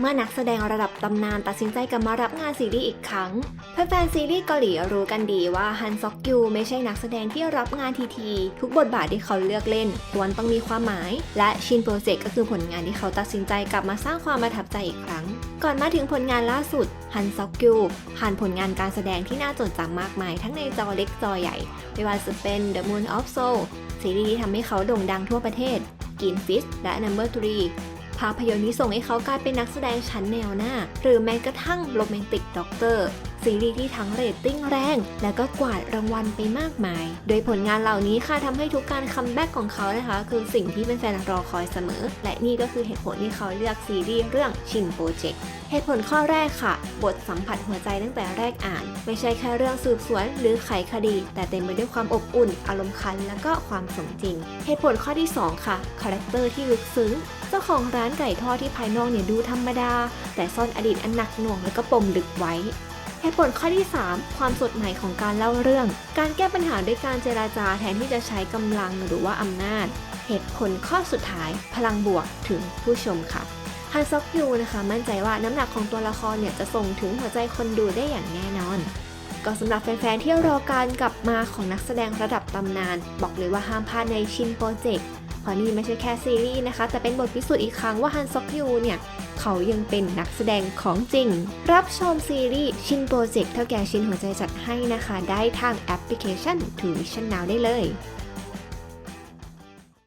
เมื่อนักแสดงระดับตำนานตัดสินใจกลับมารับงานซีรีส์อีกครั้งแฟนๆซีรีส์เกาหลีรู้กันดีว่าฮันซอกยูไม่ใช่นักแสดงที่รับงานทีทีทุกบทบาทที่เขาเลือกเล่นล้วนต้องมีความหมาย และชินโปรเจกต์ก็คือผลงานที่เขาตัดสินใจกลับมาสร้างความประทับใจอีกครั้ง ก่อนมาถึงผลงานล่าสุดฮันซอกยูผ่านผลงานการแสดงที่น่าจดจำมากมาย ทั้งในจอเล็กจอใหญ่ไม่ว่าจะเป็น The Moon of Soul ซีรีส์ที่ทำให้เขาโด่งดังทั่วประเทศกินฟิชและ Number 3 ภาพยนตร์นี้ส่งให้เขากลายเป็นนักแสดงชั้นแนวหน้า หรือแม้กระทั่งโรแมนติกด็อกเตอร์ ซีรีส์ที่ทั้งเรตติ้งแรง และก็กวาดรางวัลไปมากมาย โดยผลงานเหล่านี้ค่ะทำให้ทุกการคัมแบ็กของเขานะคะ คือสิ่งที่เป็นแฟนรอคอยเสมอ และนี่ก็คือเหตุผลที่เขาเลือกซีรีส์เรื่องชินโปรเจกต์เหตุผลข้อแรกค่ะ บทสัมผัสหัวใจตั้งแต่แรกอ่าน ไม่ใช่แค่เรื่องสืบสวนหรือไขคดี แต่เต็มไปด้วยความอบอุ่น อารมณ์คัน และก็ความสมจริง เหตุผลข้อที่ 2 ค่ะคาแรคเตอร์ที่ลึกซึ้งเจ้าของร้านไก่ทอดที่ภายนอกเนี่ยดูธรรมดา แต่ซ่อนอดีตอันหนักหน่วงและก็ปมลึกไว้ ตุผลข้อที่ 3 ความสดใหม่ของการเล่าเรื่อง การแก้ปัญหาด้วยการเจราจาแทนที่จะใช้กำลังหรือว่าอำนาจ เหตุผลข้อสุดท้าย พลังบวกถึงผู้ชมค่ะฮันซอกยูนะคะมั่นใจว่าน้ำหนักของตัวละครเนี่ยจะส่งถึงหัวใจคนดูได้อย่างแน่นอน ก็สำหรับแฟนๆที่รอการกลับมาของนักแสดงระดับตำนาน บอกเลยว่าห้ามพลาดในชินโปรเจกต์ ราะนี่ไม่ใช่แค่ซีรีส์นะคะ แต่เป็นบทพิสูจน์อีกครั้งว่าฮันซอกยูเนี่ย เขายังเป็นนักแสดงของจริง รับชมซีรีส์ชินโปรเจกต์เท่าแก่ชินหัวใจจัดให้นะคะ ได้ทางแอปพลิเคชัน To Vision Now ได้เลย